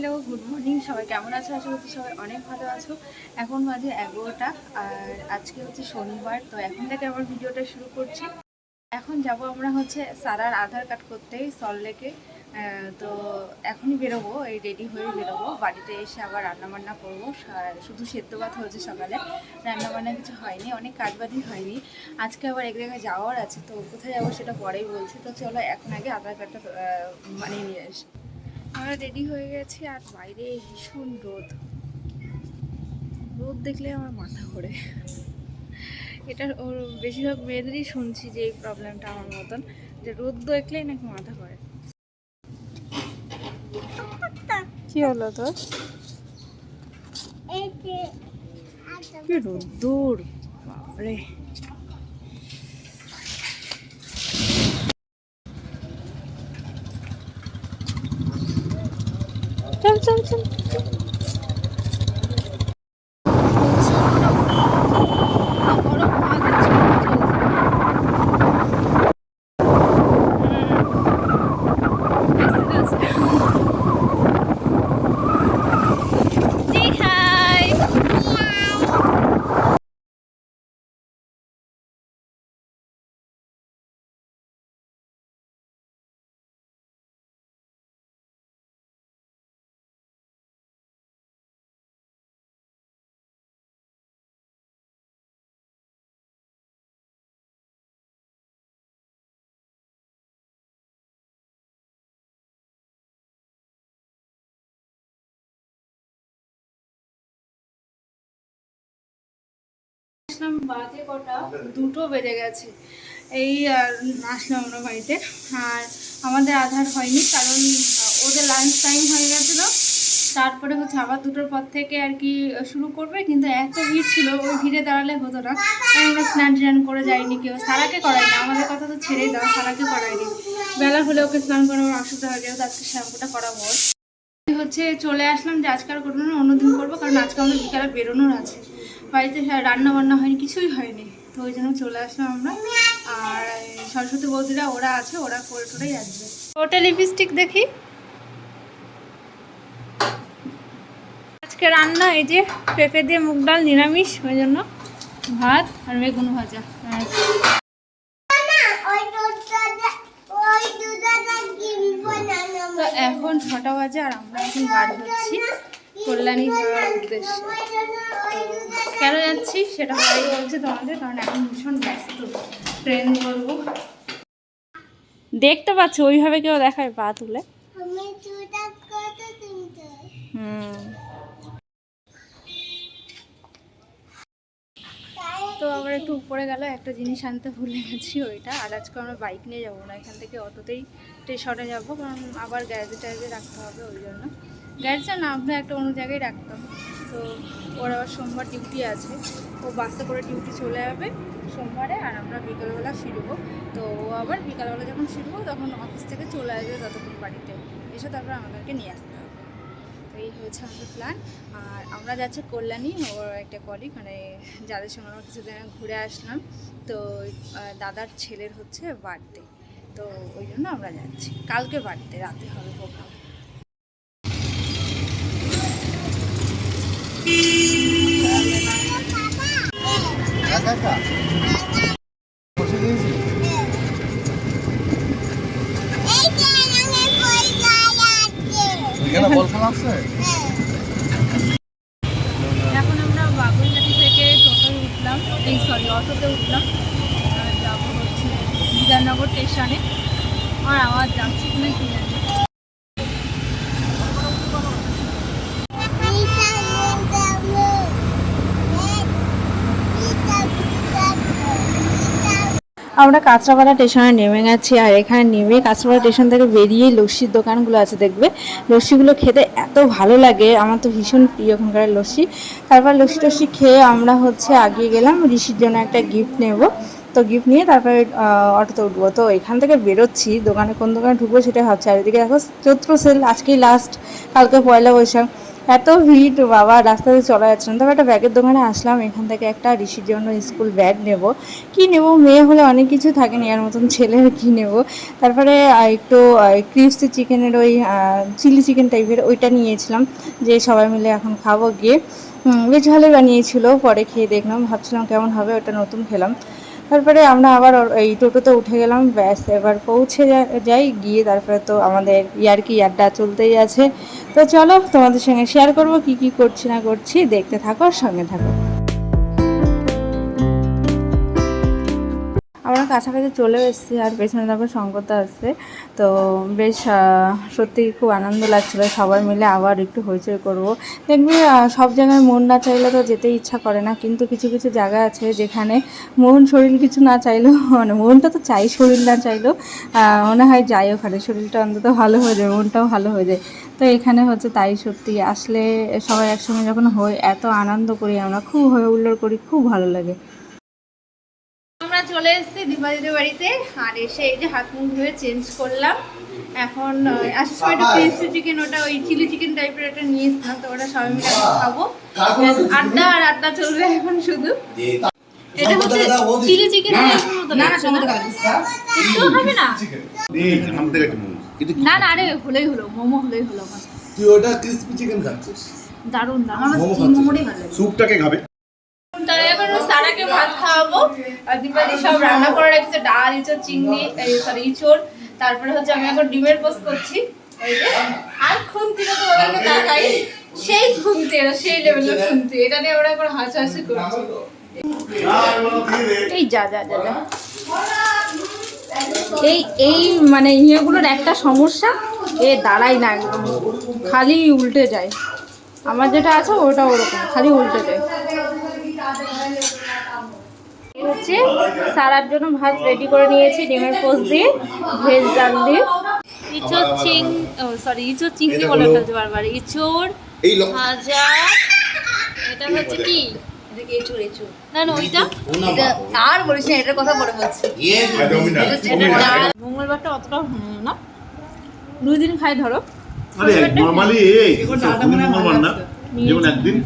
Hello good morning সবাই কেমন আছো? আশা করছি সবাই অনেক ভালো আছো। এখন বাজে এগারোটা, আর আজকে হচ্ছে শনিবার, তো এখন থেকে আমার ভিডিওটা শুরু করছি। এখন যাব আমরা হচ্ছে সারার আধার কার্ড করতে সল্টলেকে তো এখনই বেরোবো, এই রেডি হয়ে বেরোবো। বাড়িতে এসে আবার রান্নাবান্না করব। শুধু সেদ্ধ ভাত হয়েছে সকালে। রান্নাবান্না কিছু হয়নি, অনেক কাজবাজি হয়নি। আজকে আবার এক জায়গায় যাওয়ার আছে, তো কোথায় যাব সেটা পরেই বলছি। তো চলো, এখন আগে আধার কার্ডটা বানিয়ে নিয়ে আসি। আমরা রেডি হয়ে গেছি আর বাইরে ভীষণ রোদ। রোদ দেখলে আমার মাথা ঘোরে। এটা ওর বেশিরভাগ মেয়েদেরই শুনছি যে এই প্রবলেমটা আমার মতন যে রোদ দেখলেই নাকি মাথা ঘোরে। কি হলো তোর? কি রোদ্দুর বাপরে। চল চল চল আসলাম, বাজে কটা, দুটো বেজে গেছে। এই, আর আসলাম আমরা বাড়িতে। আর আমাদের আধার হয়নি, কারণ ওদের লাঞ্চ টাইম হয়ে গেছিল। তারপরে হচ্ছে আবার দুটোর পর থেকে আর কি শুরু করবে, কিন্তু এত ভিড় ছিল, ওই ভিড়ে দাঁড়ালে হতো না। তাই আমরা স্নান টান করে যাইনি কেউ। সারাকে করাই না, আমাদের কথা তো ছেড়েই দাও, সারাকে করাইনি। বেলা হলে ওকে স্নান করে আমার অসুবিধা হয়ে যেহেতু আজকে শ্যাম্পুটা করাবো। হচ্ছে চলে আসলাম যে আজকাল করব না, অন্যদিন করব, কারণ আজকে আমাদের বিকালে বেরোনোর আছে। বাড়িতে রান্না বান্না হয়নি, কিছুই হয়নি। তো ওই জন্য চলে আসলাম আমরা। আর সরস্বতী বৌদিরা, ওরা আছে, ওরা করে টোরেই আসবে। ওটা লিপস্টিক দেখি। আজকে রান্না এই যে পেঁপে দিয়ে মুগ ডাল, নিরামিষ, ওই জন্য ভাত আর বেগুন ভাজা। এখন ছটা বাজে আর আমরা এখন বার হচ্ছি। কল্যাণী যাওয়ার উদ্দেশ্যে। কেন যাচ্ছি? সেটা পরেই বলছি তোমাদের, কারণ এখন ভীষণ ব্যস্ত। ট্রেন করব। দেখতে পাচ্ছ, ওইভাবে কেউ দেখায় পা তুলে। তো আবার একটু উপরে গেল, একটা জিনিস আনতে ভুলে গেছি, ওইটা। আর আজকে আমরা বাইক নিয়ে যাব না, এখান থেকে অটোতেই স্টেশনে যাব, কারণ আবার গ্যারেজে ট্যারেজে রাখতে হবে, ওই জন্য। গ্যারেজে না, আমরা একটা অন্য জায়গায় রাখতাম তো ওর আবার সোমবার ডিউটি আছে। ও বাসে করে ডিউটি চলে যাবে সোমবারে আর আমরা বিকালবেলা ফিরবো। তো ও আবার বিকালবেলা যখন ফিরবো, তখন অফিস থেকে চলে আসবে ততক্ষণ বাড়িতে। এসে তারপর আমাদেরকে নিয়ে আসতে হবে। তো এই হয়েছে আমাদের প্ল্যান আর আমরা যাচ্ছি কল্যাণী, ওর একটা কলিগ মানে যাদের সঙ্গে আমরা কিছুদিন ঘুরে আসলাম। তো দাদার ছেলের হচ্ছে বার্থডে তো ওই জন্য আমরা যাচ্ছি। কালকে বার্থডে রাতে হবে প্রোগ্রাম এখানে আমরা বাগুইহাটি থেকে টোটোয় উঠলাম, এই সরি অটোতে উঠলাম। আর যাব হচ্ছে বিধাননগর স্টেশনে। আমার আওয়াজ যাচ্ছে কিনা কি আমরা কাঁচরাপাড়া স্টেশনে নেমে গেছি আর এখানে নেমে কাঁচরাপাড়া স্টেশন থেকে বেরিয়ে লস্যির দোকানগুলো আছে, দেখবে? লস্যিগুলো খেতে এত ভালো লাগে, আমার তো ভীষণ প্রিয় ওখানকার লস্যি। তারপর লস্যি টস্যি খেয়ে আমরা হচ্ছে আগিয়ে গেলাম, ঋষির জন্য একটা গিফট নেব। তো গিফট নিয়ে তারপরে অটোতে উঠবো। তো এখান থেকে বেরোচ্ছি, দোকানে কোন দোকানে ঢুকবো সেটা ভাবছি। আর এদিকে দেখো, চৈত্র সেল, আজকেই লাস্ট কালকে পয়লা বৈশাখ। এত ভিড় বাবা রাস্তাতে চলা যাচ্ছে না তবে একটা ব্যাগের দোকানে আসলাম, এখান থেকে একটা ঋষির জন্য স্কুল ব্যাগ নেব। কি নেব? মেয়ে হলে অনেক কিছু থাকে নেওয়ার মতন ছেলে আর কি নেব? তারপরে একটু ক্রিপসি চিকেনের ওই চিলি চিকেন টাইপের ওইটা নিয়েছিলাম, যে সবাই মিলে এখন খাব গিয়ে। বেশ ভালোই বানিয়েছিল, পরে খেয়ে দেখলাম, ভাবছিলাম কেমন হবে, ওটা নতুন খেলাম। তারপরে আমরা আবার এই টোটোতে উঠে গেলাম, ব্যাস, এবার পৌঁছে যাই, গিয়ে তারপরে তো আমাদের ইয়ার কি আড্ডা চলতেই আছে। তো চলো তোমাদের সঙ্গে শেয়ার করব কি কি করছি না করছি। দেখতে থাকো সঙ্গে থাকো। আমরা কাছাকাছি চলে এসেছি আর পেছনে দেখো শঙ্করদা আসছে তো বেশ সত্যি খুব আনন্দ লাগছিল। সবাই মিলে আবার একটু হইচই করব। দেখবি সব জায়গায় মন না চাইলে তো যেতে ইচ্ছা করে না। কিন্তু কিছু কিছু জায়গা আছে যেখানে মন, শরীর কিছু না চাইলেও মানে মনটা তো চাই, শরীর না চাইলেও মনে হয় যাই ওখানে শরীরটা অন্তত ভালো হয়ে যায়, মনটাও ভালো হয়ে যায়। তো এখানে হচ্ছে তাই সত্যি। আসলে সবাই একসঙ্গে যখন হই, এত আনন্দ করি আমরা, খুব হয়ে হুল্লোড় করি, খুব ভালো লাগে। চলে এসেছি দীপাদিদের বাড়িতে। আর এসে এই যে হাত মুখ ধুয়ে চেঞ্জ করলাম। এখন আসার সময় একটা ক্রিসপি চিকেন ওটা ওই চিলি চিকেন টাইপের একটা নিয়ে এসেছিলাম তো ওটা সবাই মিলে খাব। আড্ডা আর আড্ডা চলবে এখন শুধু। এটা হচ্ছে চিলি চিকেন না না একটু হবে না না না? আরে হলেই হলো মোমো হলেই হলো আমার। তুই ওটা ক্রিসপি চিকেন খাচ্ছিস? দারুণ স্যুপটাকে খাবে। সারাকে ভাত খাওয়াবো। দীপালি সব রান্না করে রেখেছে, ডাল, ইঁচড়, চিংড়ি সরি ইঁচড়। তারপরে হচ্ছে আমি এখন ডিমের পোস্ট করছি। আর খুন্তিটা তো ওদেরকে দেখাই। সেই খুন্তি, এটা সেই লেভেলের খুন্তি। এটা নিয়ে ওরা এখন হাসাহাসি করছে। এই যা যা যা যা। এই এই মানে ইয়েগুলোর একটা সমস্যা, এ দাঁড়াই না খালি উল্টে যায়। আমার যেটা আছে ওটা ওরকম, খালি উল্টে যায়। হচ্ছে। সারার জন্য ভাত রেডি করে নিয়েছি ডিমের পোস্ট দিয়ে ভেজ ডাল দিয়ে। ইঁচড় চিং সরি ইঁচড় চিংড়ি বলে ফেলতে বারবার লোক ভাজা। এটা হচ্ছে কি? না না ওইটা? আর বলিস এটার কথা পরে বলছি ডাল মঙ্গলবারটা অতটা না। দুই দিন খাই ধরো। নরমালি এই নরমাল না। যেমন একদিন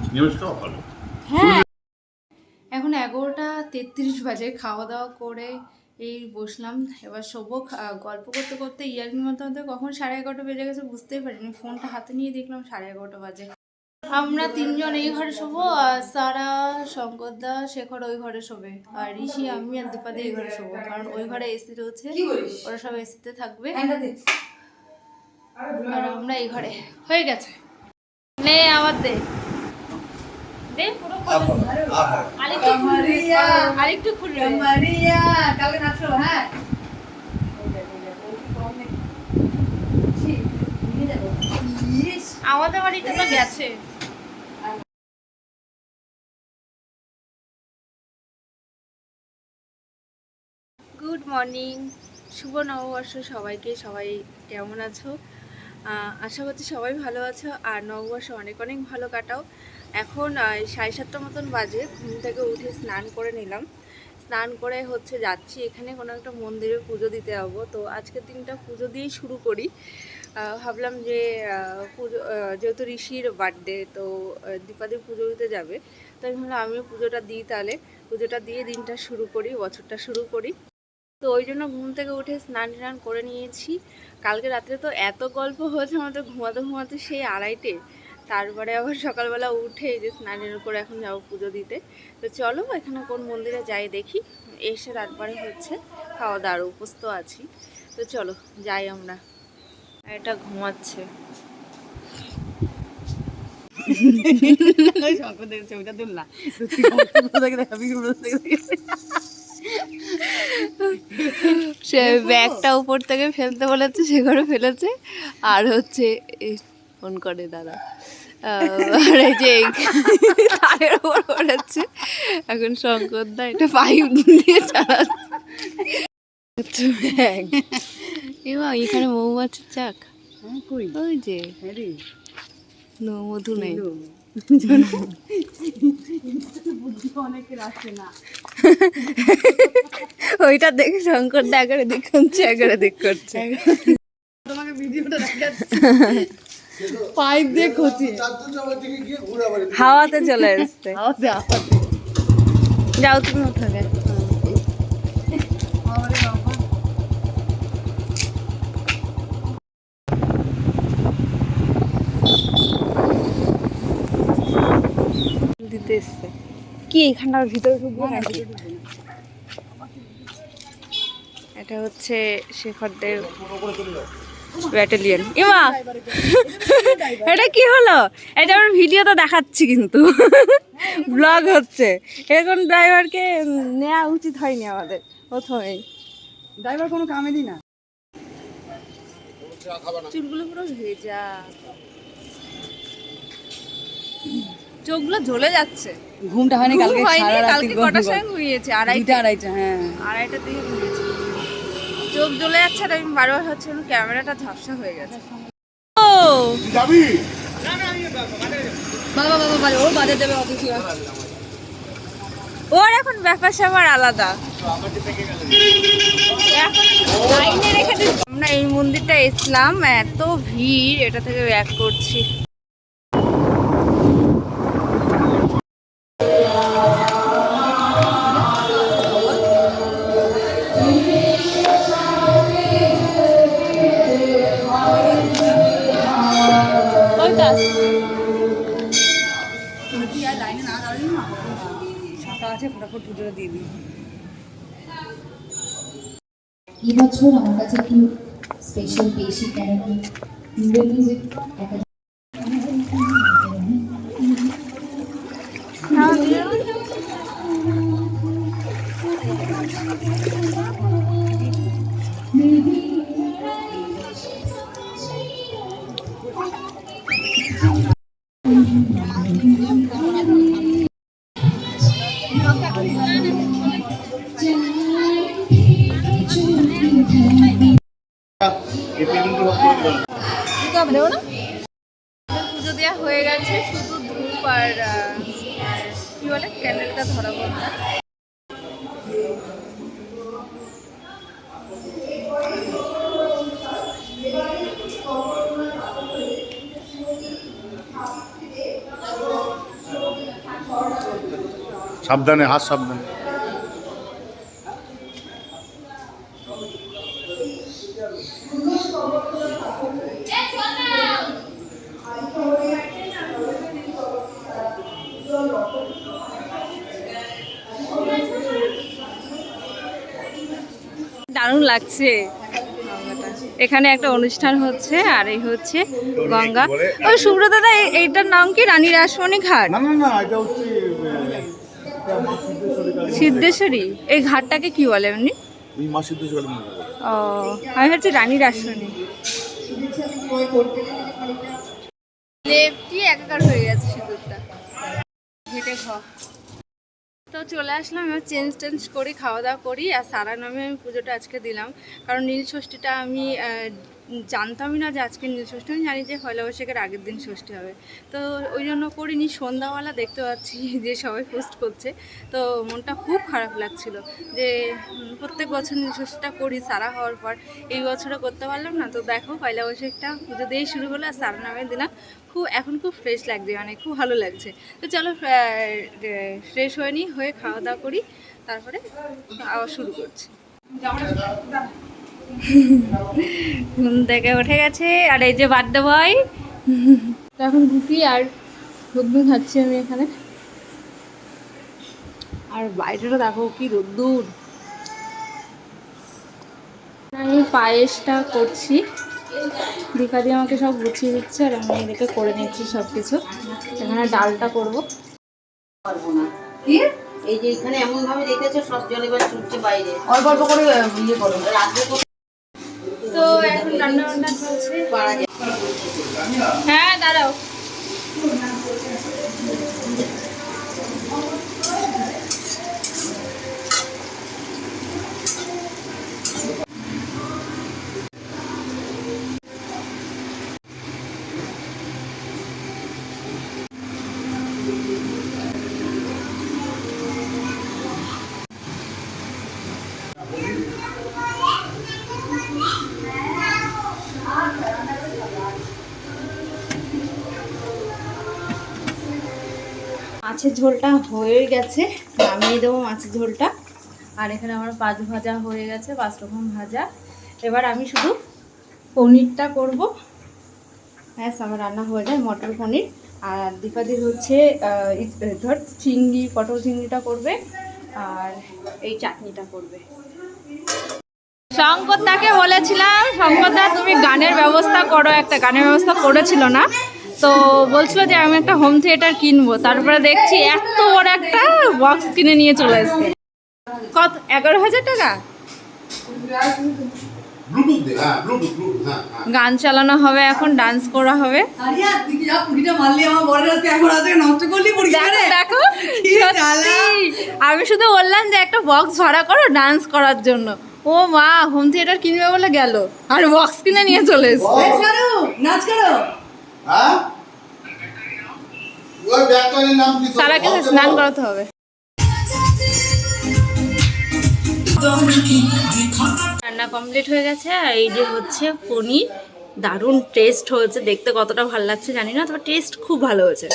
হ্যাঁ তেত্রিশ বাজে খাওয়া দাওয়া করে এই বসলাম। এবার শোবো গল্প করতে করতে ইয়ার্কির মধ্যে মধ্যে কখন সাড়ে এগারোটা বেজে গেছে বুঝতেই পারিনি। ফোনটা হাতে নিয়ে দেখলাম সাড়ে এগারোটা বাজে। আমরা তিনজন এই ঘরে শোবো আর সারা শঙ্করদা শেখর ওই ঘরে শোবে। আর ঋষি আমি আর দীপাদি এই ঘরে শোবো। কারণ ওই ঘরে এসি রয়েছে ওরা সব এসিতে থাকবে। আর আমরা এই ঘরে। হয়ে গেছে। নে আবার দে। দে পুরো আরেকটু খুলে আরেকটু খুলে দে। কালকে নাচো হ্যাঁ। আমাদের বাড়িতে তো গেছে। গুড মর্নিং শুভ নববর্ষ সবাইকে। সবাই কেমন আছো? আহ, আশা করছি সবাই ভালো আছো। আর নববর্ষ অনেক অনেক ভালো কাটাও। এখন সাড়ে সাতটা মতন বাজে, ঘুম থেকে উঠে স্নান করে নিলাম। স্নান করে হচ্ছে যাচ্ছি, এখানে কোনো একটা মন্দিরে পুজো দিতে যাব। তো আজকের দিনটা পুজো দিয়েই শুরু করি। ভাবলাম যে পুজো যেহেতু ঋষির বার্থডে তো দীপাদি পুজো দিতে যাবে। তো আমি ভাবলাম, আমিও পুজোটা দিই তাহলে। পুজোটা দিয়ে দিনটা শুরু করি, বছরটা শুরু করি। তো ওই জন্য ঘুম থেকে উঠে স্নান টান করে নিয়েছি। কালকে রাত্রে তো এত গল্প হয়েছে আমাদের ঘুমাতে ঘুমাতে সেই আড়াইটে। তারপরে আবার সকালবেলা উঠে এই যে স্নানের করে এখন যাব পুজো দিতে। তো চলো এখানে কোন মন্দিরে যাই দেখি। এসে তারপরে হচ্ছে খাওয়া দাওয়ার উপস্থ আছি। তো চলো যাই আমরা। এটা ঘুমাচ্ছে। ছবিটা তুললা। সে ব্যাগটা উপর থেকে ফেলতে বলেছে সে করে ফেলেছে। আর হচ্ছে ফোন করে দাদা। আর এই যে তারের উপর পড়েছে। এখন শঙ্কর দা এটা পাইপ দিয়ে চালাচ্ছে। এখানে মৌমাছির চাক? ওই যে। আরে মধু নেই। ওইটা দেখে শঙ্কর দা এগারে দিক করছে এগারে দিক করছে তোমাকে ভিডিওটা দেখাচ্ছি। পাইপ দিয়ে খচি চারজন যাবার দিকে গিয়ে ঘুরে আবার এদিকে। হাওয়াতে চলে আসতে আওয়াজে আওয়াজে যাও তুমি ওখানে দিতে এসছে। কি এখানটার ভিতরে ঢুকবো নাকি? এটা হচ্ছে শেখরদের ব্যাটালিয়ন। ইমা! এটা কি হলো? এটা আমার ভিডিওতে দেখাচ্ছি কিন্তু। ব্লগ হচ্ছে। এরকম ড্রাইভারকে নেওয়া উচিত হয়নি আমাদের প্রথমেই। ড্রাইভার কোনো কামেরই না। চুলগুলো পুরো ভেজা। চোখগুলো জ্বলে যাচ্ছে। ঘুমটা হয়নি কালকে সারা রাত ঘুমিয়েছি? আড়াইটা। আড়াইটা হ্যাঁ। আড়াইটার দিকে ঘুমিয়েছি। চোখ জ্বলে যাচ্ছে আর আমি বারবার হচ্ছে ক্যামেরাটা ঝাপসা হয়ে গেছে। ও! যাবি বাবা বাবা বাবা ও বাজে দেবে অত ওর এখন ব্যাপার স্যাপার আলাদা। আমরা এই মন্দিরটা এসলাম এত ভিড় এটা থেকে ব্যাক করছি। ফটাফট পুজোটা দিয়ে দিই। এবছর আমার কাছে একটু স্পেশাল বেশি কেন কি? সাবধানে হাত সাবধানে দারুণ লাগছে। এখানে একটা অনুষ্ঠান হচ্ছে আর এই হচ্ছে গঙ্গা। ওই সুব্রত দাদা এইটার নাম কি? রানী রাসমণি ঘাট? না না না এটা হচ্ছে সিদ্ধেশ্বরী। এই ঘাটটাকে কি বলে এমনি এই মা সিদ্ধেশ্বরী মন্দির ও আমি হচ্ছে রানী রাসমণি। লেপটি একাকার হয়ে গেছে সিঁদুরটা। ঘেটে ঘ। তো চলে আসলাম আমি চেঞ্জ টেঞ্জ করি, খাওয়া দাওয়া করি, আর সারা নামে আমি পুজোটা আজকে দিলাম। কারণ নীল ষষ্ঠীটা আমি জানতামই না যে আজকে নীল ষষ্ঠী, আমি জানি যে পয়লা বৈশাখের আগের দিন ষষ্ঠী হবে। তো ওই জন্য করিনি, সন্ধ্যাবেলা দেখতে পাচ্ছি যে সবাই পোস্ট করছে। তো মনটা খুব খারাপ লাগছিল যে প্রত্যেক বছর নীল ষষ্ঠীটা করি, সারা হওয়ার পর এই বছরও করতে পারলাম না। তো দেখো, পয়লা বৈশাখটা পুজো দিয়েই শুরু হলো আর সারা নামে দিলাম। খুব, এখন খুব ফ্রেশ লাগছে মানে খুব ভালো লাগছে। তো চলো ফ্রেশ হয়ে নিই হয়ে খাওয়া দাওয়া করি, তারপরে আবার শুরু করছি। ঘুম থেকে উঠে গেছে আর এই যে বার্থডে বয় এখন রুটি আর ঘুগনি খাচ্ছি আমি এখানে। আর বাইরেটা দেখো কি রোদ্দুর। আমি পায়েসটা করছি। দীপা দিয়ে আমাকে সব গুছিয়ে দিচ্ছে আর আমি এদিকে করে নিচ্ছি সব কিছু এখানে ডালটা করব। পারব না এই যে এখানে এমন ভাবে রেখেছো সব এবার ছুটছে বাইরে। অল্প অল্প করে ইয়ে করো। রাত্রে তো এখন রান্না বান্না চলছে। হ্যাঁ দাঁড়াও। মাছের ঝোলটা হয়ে গেছে, নামিয়ে দেবো মাছের ঝোলটা। আর এখানে আমার পাঁচ ভাজা হয়ে গেছে, পাঁচ রকম ভাজা। এবার আমি শুধু পনিরটা করব। ব্যাস, আমার রান্না হয়ে যায় মটর পনির। আর দীপাদি হচ্ছে ধর, চিংড়ি, পটল চিংড়িটা করবে, আর এই চাটনিটা করবে। শঙ্করদাকে বলেছিলাম শঙ্করদা তুমি গানের ব্যবস্থা করো। একটা গানের ব্যবস্থা করেছিল না। তো বলছিল যে আমি একটা হোম থিয়েটার কিনবো। তারপরে দেখছি এত বড় একটা বক্স কিনে নিয়ে চলে এসছে। কত? এগারো হাজার টাকা? হ্যাঁ হ্যাঁ হ্যাঁ। গান চালানো হবে এখন ডান্স করা হবে। দেখো আমি শুধু বললাম যে একটা বক্স ভাড়া করো ডান্স করার জন্য। ও মা হোম থিয়েটার কিনবে বলে গেল। আর বক্স কিনে নিয়ে চলে এসছে। নাচ করো। হ্যাঁ? ওই ব্যাগটার নাম কি সারাকে স্নান করাতে হবে। রান্না কমপ্লিট হয়ে গেছে আর এই যে হচ্ছে পনির। দারুণ টেস্ট হয়েছে দেখতে কতটা ভালো লাগছে জানি না তবে টেস্ট খুব ভালো হয়েছে।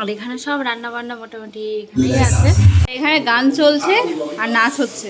আর এখানে সব রান্না বান্না মোটামুটি এখানেই আছে। এখানে গান চলছে আর নাচ হচ্ছে।